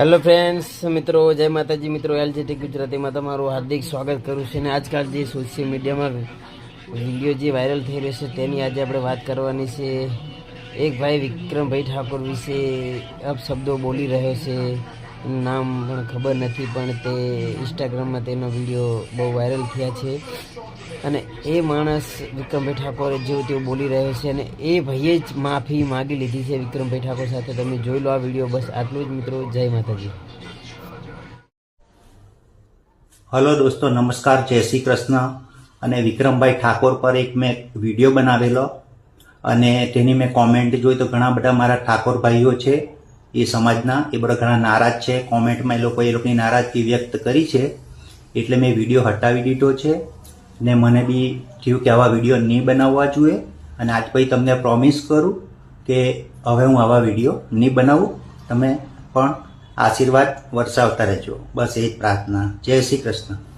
Hello friends મિત્રો, જય માતાજી, મિત્રો એલજીટી ગુજરાતીમાં તમારું હાર્દિક સ્વાગત કરું છું. અને આજકાલ જે સોશિયલ મીડિયામાં વીડિયો જે વાયરલ થઈ રહ્યો છે, તેની આજે આપણે વાત કરવાની છે. એક ભાઈ વિક્રમભાઈ ઠાકોર વિશે અપશબ્દો બોલી રહ્યો છે. નામ પણ ખબર નથી, પણ તે ઇન્સ્ટાગ્રામમાં તેનો વીડિયો બહુ વાયરલ થયા છે. અને એ માણસ વિક્રમભાઈ ઠાકોર જેવું તેવું બોલી રહ્યો છે અને એ ભાઈએ જ માફી માગી લીધી છે વિક્રમભાઈ ઠાકોર સાથે. તમે જોઈ લો આ વીડિયો બસ આટલું જ મિત્રો. જય માતાજી. હલો દોસ્તો, નમસ્કાર. જય શ્રી કૃષ્ણ. અને વિક્રમભાઈ ઠાકોર પર એક મેં વીડિયો બનાવેલો. અને તેની મેં કોમેન્ટ જોઈ તો ઘણા બધા મારા ઠાકોર ભાઈઓ છે. એ સમાજના એ બધા ઘણા નારાજ છે. કોમેન્ટમાં એ લોકો એ લોકોની નારાજગી વ્યક્ત કરી છે. એટલે મેં વીડિયો હટાવી દીધો છે. ને મને બી થયું કે આવા વીડિયો નહીં બનાવવા જોઈએ. અને આજ પછી તમને પ્રોમિસ કરું કે હવે હું આવા વીડિયો નહીં બનાવું. તમે પણ આશીર્વાદ વરસાવતા રહેજો. બસ એ જ પ્રાર્થના. જય શ્રી કૃષ્ણ.